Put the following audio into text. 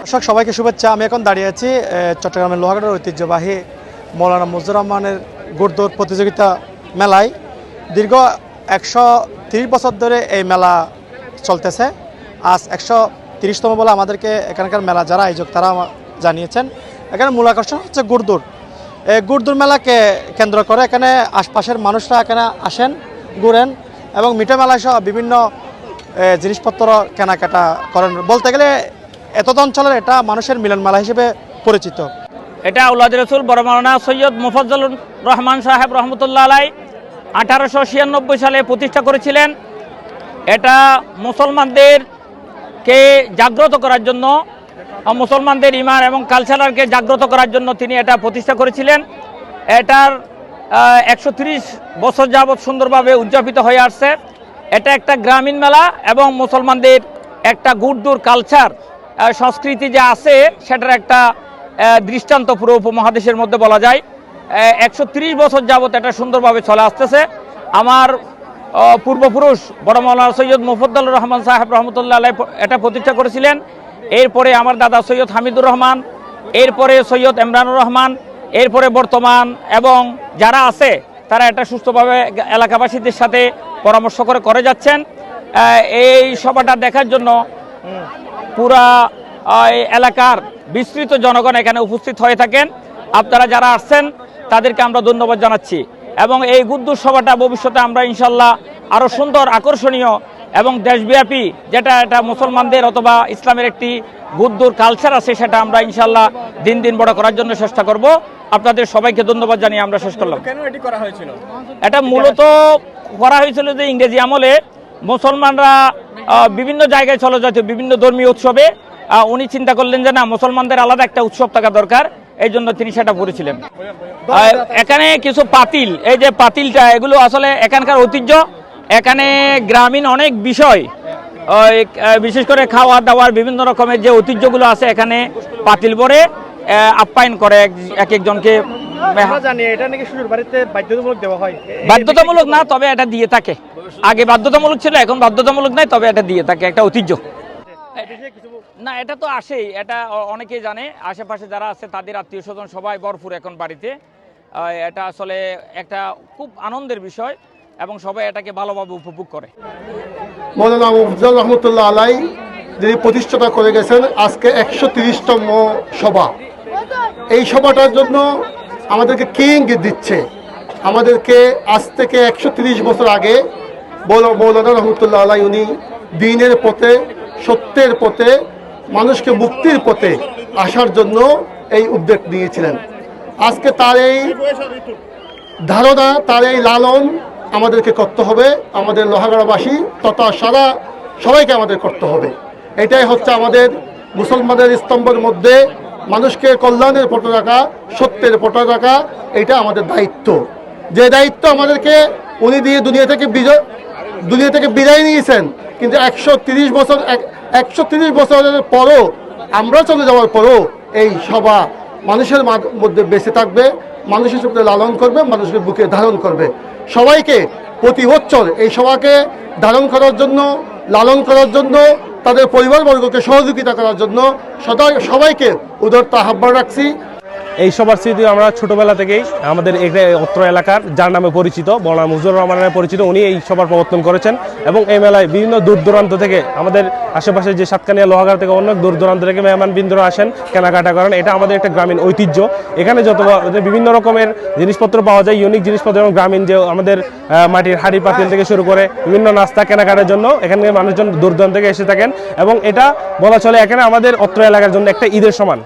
দর্শক, সবাইকে শুভেচ্ছা। আমি এখন দাঁড়িয়ে আছি চট্টগ্রামের লোহাগড়ের ঐতিহ্যবাহী মৌলানা মুজিবুর রহমানের গুড়দৌড় প্রতিযোগিতা মেলায়। দীর্ঘ একশো বছর ধরে এই মেলা চলতেছে। আজ একশো তিরিশতম বলে আমাদেরকে এখানকার মেলা যারা আয়োজক তারা জানিয়েছেন। এখানে মূল আকর্ষণ হচ্ছে গুড়দৌড় এই গুড়দৌড় মেলাকে কেন্দ্র করে এখানে আশপাশের মানুষরা এখানে আসেন, ঘুরেন এবং মিঠা মেলায় সহ বিভিন্ন জিনিসপত্র কেনাকাটা করেন। বলতে গেলে এতদ অঞ্চলের এটা মানুষের মিলন মেলা হিসেবে পরিচিত। এটা আউলাদ রসুল, বড় সৈয়দ মুফজ্জল রহমান সাহেব রহমতুল্লাহ আলাই আঠারোশো ছিয়ানব্বই সালে প্রতিষ্ঠা করেছিলেন। এটা মুসলমানদেরকে জাগ্রত করার জন্য মুসলমানদের ইমান এবং কালচারালকে জাগ্রত করার জন্য তিনি এটা প্রতিষ্ঠা করেছিলেন। এটার একশো ত্রিশ বছর যাবৎ সুন্দরভাবে উদযাপিত হয়ে আসছে। এটা একটা গ্রামীণ মেলা এবং মুসলমানদের একটা গুড়দুর কালচার সংস্কৃতি যে আছে, সেটার একটা দৃষ্টান্ত পুরো উপমহাদেশের মধ্যে বলা যায়। একশো ত্রিশ বছর যাবৎ এটা সুন্দরভাবে চলে আসতেছে। আমার পূর্বপুরুষ বড় মৌলানা সৈয়দ মুফদ্দুল রহমান সাহেব রহমতুল্লাহ এটা প্রতিষ্ঠা করেছিলেন। এরপরে আমার দাদা সৈয়দ হামিদুর রহমান, এরপরে সৈয়দ ইমরানুর রহমান, এরপরে বর্তমান এবং যারা আছে, তারা এটা সুস্থভাবে এলাকাবাসীদের সাথে পরামর্শ করে করে যাচ্ছেন। এই সভাটা দেখার জন্য পুরা এলাকার বিস্তৃত জনগণ এখানে উপস্থিত হয়ে থাকেন। আপনারা যারা আসছেন, তাদেরকে আমরা ধন্যবাদ জানাচ্ছি। এবং এই গুদ্দুর সভাটা ভবিষ্যতে আমরা ইনশাল্লাহ আরও সুন্দর, আকর্ষণীয় এবং দেশব্যাপী যেটা এটা মুসলমানদের অথবা ইসলামের একটি গুদ্দুর কালচার আছে সেটা আমরা ইনশাল্লাহ দিন দিন বড় করার জন্য চেষ্টা করব। আপনাদের সবাইকে ধন্যবাদ জানিয়ে আমরা শেষ করলাম। কেন এটি করা হয়েছিল? এটা মূলত করা হয়েছিল যে ইংরেজি আমলে মুসলমানরা বিভিন্ন জায়গায় চলে যেত বিভিন্ন ধর্মীয় উৎসবে। উনি চিন্তা করলেন যে না মুসলমানদের আলাদা একটা উৎসব থাকা দরকার এই জন্য তিনি সেটা আহ, এখানে কিছু পাতিল এই যে পাতিলটা এগুলো আসলে এখানকার ঐতিহ্য। এখানে গ্রামীণ অনেক বিষয় বিশেষ করে খাওয়া দাওয়ার বিভিন্ন রকমের যে ঐতিহ্যগুলো আছে এখানে পাতিল পরে আপ্যায়ন করে এক- এক একজনকে বাধ্যতামূলক হয়। না তবে এটা দিয়ে থাকে। আগে বাধ্যতামূলক ছিল এখন বাধ্যতামূলক নাই তবে এটা দিয়ে থাকে একটা ঐতিহ্য। না এটা তো আসেই এটা অনেকেই জানে আশেপাশে যারা আছে তাদের আত্মীয় স্বজন সবাই ভরপুর এখন বাড়িতে। এটা আসলে একটা খুব আনন্দের বিষয়। এবং সবাই এটাকে ভালোভাবে উপভোগ করে। মৌলানা রহমতুল্লাহ আলাই, যিনি প্রতিষ্ঠাতা করে গেছেন, আজকে একশো তিরিশতম সভা। এই সভাটার জন্য আমাদেরকে কে ইঙ্গিত দিচ্ছে। আমাদেরকে আজ থেকে একশো তিরিশ বছর আগে মৌলা- মৌলানা রহমতুল্লাহ আলাই, উনি দিনের পথে, সত্যের পথে, মানুষকে মুক্তির পথে আসার জন্য এই উদ্যোগ নিয়েছিলেন। আজকে তার এই ধারণা, তার এই লালন আমাদেরকে করতে হবে। আমাদের লোহাগড়াবাসী তথা সারা সবাইকে আমাদের করতে হবে। এটাই হচ্ছে আমাদের মুসলমানের স্তম্ভের মধ্যে মানুষকে কল্যাণের পটে রাখা সত্যের পটে রাখা এটা আমাদের দায়িত্ব। যে দায়িত্ব আমাদেরকে উনি দিয়ে দুনিয়া থেকে বিজয়, দুনিয়া থেকে বিদায় নিয়েছেন, কিন্তু একশো তিরিশ বছর, এক- একশো তিরিশ বছরের পরও, আমরা চলে যাওয়ার পরও এই সভা মানুষের মধ্যে বেঁচে থাকবে। মানুষের চোখে লালন করবে, মানুষের বুকে ধারণ করবে। সবাইকে প্রতি বছর এই সভাকে ধারণ করার জন্য, লালন করার জন্য, তাদের পরিবারবর্গকে সহযোগিতা করার জন্য সদাই সবাইকে উদরতা আহ্বান রাখছি। এই সবার স্মৃতি আমরা ছোটবেলা থেকেই আমাদের অত্র এলাকার, যার নামে পরিচিত, মৌলানা মুজুর রহমান নামে পরিচিত, উনি এই সবার প্রবর্তন করেছেন এবং এই মেলায় বিভিন্ন দূর দূরান্ত থেকে আমাদের আশেপাশে যে সাতকানিয়া লোহাগার থেকে অনেক দূর দূরান্ত থেকে মেহমান বিন্দুরা আসেন, কেনাকাটা করেন। এটা আমাদের একটা গ্রামীণ ঐতিহ্য। এখানে যত বিভিন্ন রকমের জিনিসপত্র পাওয়া যায় ইউনিক জিনিসপত্র এবং গ্রামীণ যে আমাদের মাটির হাড়ি পাতিল থেকে শুরু করে বিভিন্ন নাস্তা কেনাকাটার জন্য এখানে মানুষজন দূর দূরান্ত থেকে এসে থাকেন। এবং এটা বলা চলে এখানে আমাদের অত্র এলাকার জন্য একটা ঈদের সমান।